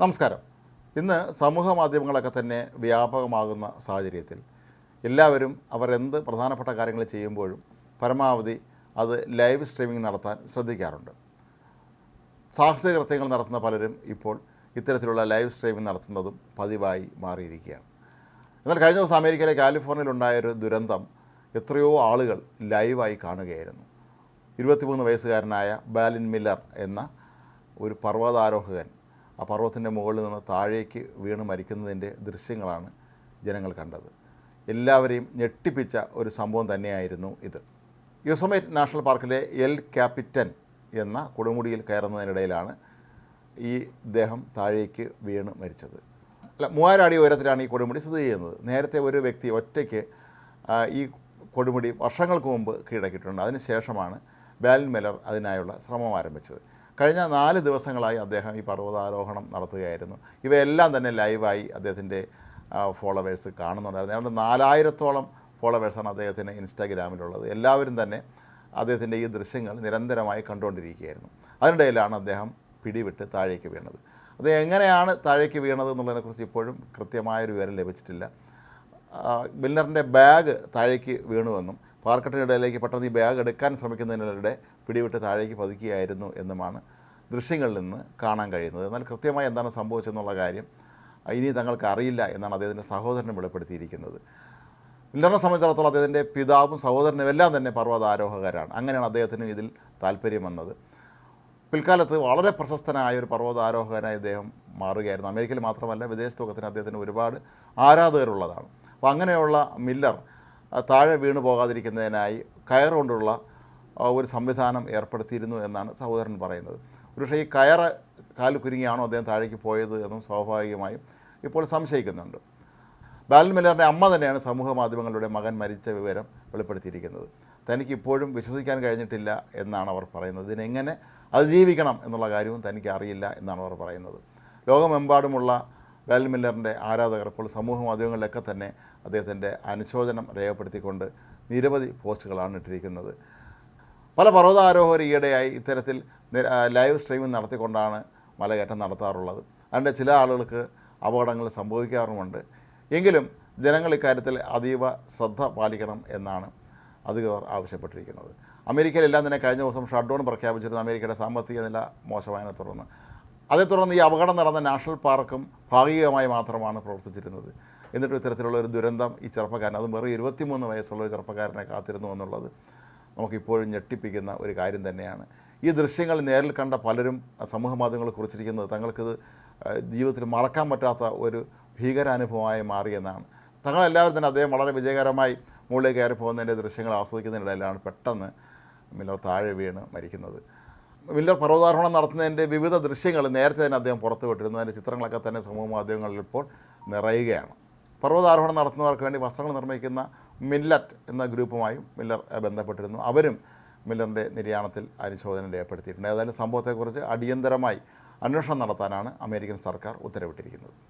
നമസ്കാരം. ഇന്ന് സമൂഹ മാധ്യമങ്ങളൊക്കെ തന്നെ വ്യാപകമാകുന്ന സാഹചര്യത്തിൽ എല്ലാവരും അവർ എന്ത് പ്രധാനപ്പെട്ട കാര്യങ്ങൾ ചെയ്യുമ്പോഴും പരമാവധി അത് ലൈവ് സ്ട്രീമിംഗ് നടത്താൻ ശ്രദ്ധിക്കാറുണ്ട്. സാഹസിക കൃത്യങ്ങൾ നടത്തുന്ന പലരും ഇപ്പോൾ ഇത്തരത്തിലുള്ള ലൈവ് സ്ട്രീമിംഗ് നടത്തുന്നതും പതിവായി മാറിയിരിക്കുകയാണ്. എന്നാൽ കഴിഞ്ഞ ദിവസം അമേരിക്കയിലെ കാലിഫോർണിയയിലുണ്ടായൊരു ദുരന്തം എത്രയോ ആളുകൾ ലൈവായി കാണുകയായിരുന്നു. ഇരുപത്തിമൂന്ന് വയസ്സുകാരനായ ബാലിൻ മില്ലർ എന്ന ഒരു പർവതാരോഹകൻ ആ പർവതത്തിന്റെ മുകളിൽ നിന്ന് താഴേക്ക് വീണ് മരിക്കുന്നതിന്റെ ദൃശ്യങ്ങളാണ് ജനങ്ങൾ കണ്ടത്. എല്ലാവരെയും ഞെട്ടിപ്പിച്ച ഒരു സംഭവം തന്നെയായിരുന്നു ഇത്. യുസമൈറ്റ് നാഷണൽ പാർക്കിലെ എൽ ക്യാപിറ്റൻ എന്ന കൊടുമുടിയിൽ കയറുന്നതിനിടയിലാണ് ഈ ദേഹം താഴേക്ക് വീണ് മരിച്ചത്. അല്ല മൂവായിരം അടി ഉയരത്തിലാണ് ഈ കൊടുമുടി സ്ഥിതി ചെയ്യുന്നത്. നേരത്തെ ഒരു വ്യക്തി ഒറ്റയ്ക്ക് ഈ കൊടുമുടി വർഷങ്ങൾക്ക് മുമ്പ് കീഴടക്കിയിട്ടുണ്ട്. അതിനുശേഷമാണ് ബാലിൻ മെലർ അതിനായുള്ള ശ്രമം ആരംഭിച്ചത്. കഴിഞ്ഞ നാല് ദിവസങ്ങളായി അദ്ദേഹം ഈ പർവതാരോഹണം നടത്തുകയായിരുന്നു. ഇവയെല്ലാം തന്നെ ലൈവായി അദ്ദേഹത്തിന്റെ ഫോളോവേഴ്സ് കാണുന്നുണ്ടായിരുന്നു. അതുകൊണ്ട് നാലായിരത്തോളം ഫോളോവേഴ്സാണ് അദ്ദേഹത്തിന് ഇൻസ്റ്റാഗ്രാമിലുള്ളത്. എല്ലാവരും തന്നെ അദ്ദേഹത്തിന്റെ ഈ ദൃശ്യങ്ങൾ നിരന്തരമായി കണ്ടുകൊണ്ടിരിക്കുകയായിരുന്നു. അതിനിടയിലാണ് അദ്ദേഹം പിടിവിട്ട് താഴേക്ക് വീണത്. അത് എങ്ങനെയാണ് താഴേക്ക് വീണത് എന്നുള്ളതിനെക്കുറിച്ച് ഇപ്പോഴും കൃത്യമായൊരു വിവരം ലഭിച്ചിട്ടില്ല. ബിൽനറിന്റെ ബാഗ് താഴേക്ക് വീണുവെന്നും പാർക്കട്ടിനിടയിലേക്ക് പെട്ടെന്ന് ഈ ബാഗ് എടുക്കാൻ ശ്രമിക്കുന്നതിനിടെ പിടിവിട്ട് താഴേക്ക് പതുക്കുകയായിരുന്നു എന്നുമാണ് ദൃശ്യങ്ങളിൽ നിന്ന് കാണാൻ കഴിയുന്നത്. എന്നാൽ കൃത്യമായി എന്താണ് സംഭവിച്ചെന്നുള്ള കാര്യം ഇനി തങ്ങൾക്ക് അറിയില്ല എന്നാണ് അദ്ദേഹത്തിന്റെ സഹോദരനും വെളിപ്പെടുത്തിയിരിക്കുന്നത്. മില്ലറിനെ സംബന്ധിച്ചിടത്തോളം അദ്ദേഹത്തിന്റെ പിതാവും സഹോദരനും എല്ലാം തന്നെ പർവതാരോഹകരാണ്. അങ്ങനെയാണ് അദ്ദേഹത്തിന് ഇതിൽ താല്പര്യം വന്നത്. പിൽക്കാലത്ത് വളരെ പ്രശസ്തനായ ഒരു പർവതാരോഹകനായി അദ്ദേഹം മാറുകയായിരുന്നു. അമേരിക്കയിൽ മാത്രമല്ല വിദേശത്തൊക്കെ അദ്ദേഹത്തിന് ഒരുപാട് ആരാധകരുള്ളതാണ്. അപ്പോൾ അങ്ങനെയുള്ള മില്ലർ താഴെ വീണു പോകാതിരിക്കുന്നതിനായി കയറുകൊണ്ടുള്ള കൊണ്ടുള്ള ഒരു സംവിധാനം ഏർപ്പെടുത്തിയിരുന്നു എന്നാണ് സഹോദരൻ പറയുന്നത്. ഒരുപക്ഷേ ഈ കയർ കാൽ കുരുങ്ങിയാണോ അദ്ദേഹം താഴേക്ക് പോയത് എന്നും സ്വാഭാവികമായും ഇപ്പോൾ സംശയിക്കുന്നുണ്ട്. ബാലൻ മില്ലറിന്റെ അമ്മ തന്നെയാണ് സമൂഹ മാധ്യമങ്ങളുടെ മകൻ മരിച്ച വിവരം വെളിപ്പെടുത്തിയിരിക്കുന്നത്. തനിക്ക് ഇപ്പോഴും വിശ്വസിക്കാൻ കഴിഞ്ഞിട്ടില്ല എന്നാണ് അവർ പറയുന്നത്. ഇതിനെങ്ങനെ അതിജീവിക്കണം എന്നുള്ള കാര്യവും തനിക്ക് അറിയില്ല എന്നാണ് അവർ പറയുന്നത്. ലോകമെമ്പാടുമുള്ള ബാലൻ മില്ലറിന്റെ ആരാധകർ ഇപ്പോൾ സമൂഹ മാധ്യമങ്ങളിലൊക്കെ തന്നെ അദ്ദേഹത്തിന്റെ അനുശോചനം രേഖപ്പെടുത്തിക്കൊണ്ട് നിരവധി പോസ്റ്റുകളാണ് ഇട്ടിരിക്കുന്നത്. പല പർവതാരോഹർ ഈയിടെയായി ഇത്തരത്തിൽ ലൈവ് സ്ട്രീമിംഗ് നടത്തിക്കൊണ്ടാണ് മലകയറ്റം നടത്താറുള്ളത്. അതിന്റെ ചില ആളുകൾക്ക് അപകടങ്ങൾ സംഭവിക്കാറുമുണ്ട്. എങ്കിലും ജനങ്ങൾ ഇക്കാര്യത്തിൽ അതീവ ശ്രദ്ധ പാലിക്കണം എന്നാണ് അധികൃതർ ആവശ്യപ്പെട്ടിരിക്കുന്നത്. അമേരിക്കയിലെല്ലാം തന്നെ കഴിഞ്ഞ ദിവസം ഷട്ട്ഡൗൺ പ്രഖ്യാപിച്ചിരുന്ന അമേരിക്കയുടെ സാമ്പത്തിക നില മോശമായതിനെ തുടർന്ന് അതേ തുടർന്ന് ഈ അപകടം നടന്ന നാഷണൽ പാർക്കും ഭാഗികമായി മാത്രമാണ് പ്രവർത്തിച്ചിരുന്നത്. എന്നിട്ട് ഇത്തരത്തിലുള്ള ഒരു ദുരന്തം ഈ ചെറുപ്പക്കാരൻ അത് വെറും ഇരുപത്തിമൂന്ന് വയസ്സുള്ള ഒരു ചെറുപ്പക്കാരനെ കാത്തിരുന്നു എന്നുള്ളത് നമുക്കിപ്പോഴും ഞെട്ടിപ്പിക്കുന്ന ഒരു കാര്യം തന്നെയാണ്. ഈ ദൃശ്യങ്ങൾ നേരിൽ കണ്ട പലരും സമൂഹ മാധ്യമങ്ങൾ കുറിച്ചിരിക്കുന്നത് തങ്ങൾക്കിത് ജീവിതത്തിൽ മറക്കാൻ പറ്റാത്ത ഒരു ഭീകരാനുഭവമായി മാറിയെന്നാണ് തങ്ങളെല്ലാവരും തന്നെ അദ്ദേഹം വളരെ വിജയകരമായി മുകളിലേക്ക് കയറി പോകുന്നതിന്റെ ദൃശ്യങ്ങൾ ആസ്വദിക്കുന്നതിനിടയിലാണ് പെട്ടെന്ന് മില്ലർ താഴെ വീണ് മരിക്കുന്നത്. മില്ലർ പർവതാരോഹണം നടത്തുന്നതിന്റെ വിവിധ ദൃശ്യങ്ങൾ നേരത്തെ തന്നെ അദ്ദേഹം പുറത്തുവിട്ടിരുന്നു അതിന്റെ ചിത്രങ്ങളൊക്കെ തന്നെ സമൂഹ മാധ്യമങ്ങളിൽ ഇപ്പോൾ നിറയുകയാണ്. പർവതാരോഹണം നടത്തുന്നവർക്ക് വേണ്ടി വസ്ത്രങ്ങൾ നിർമ്മിക്കുന്ന മില്ലറ്റ് എന്ന ഗ്രൂപ്പുമായും മില്ലർ ബന്ധപ്പെട്ടിരുന്നു. അവരും മില്ലറിന്റെ നിര്യാണത്തിൽ അനുശോചനം രേഖപ്പെടുത്തിയിട്ടുണ്ട്. ഏതായാലും സംഭവത്തെക്കുറിച്ച് അടിയന്തരമായി അന്വേഷണം നടത്താനാണ് അമേരിക്കൻ സർക്കാർ ഉത്തരവിട്ടിരിക്കുന്നത്.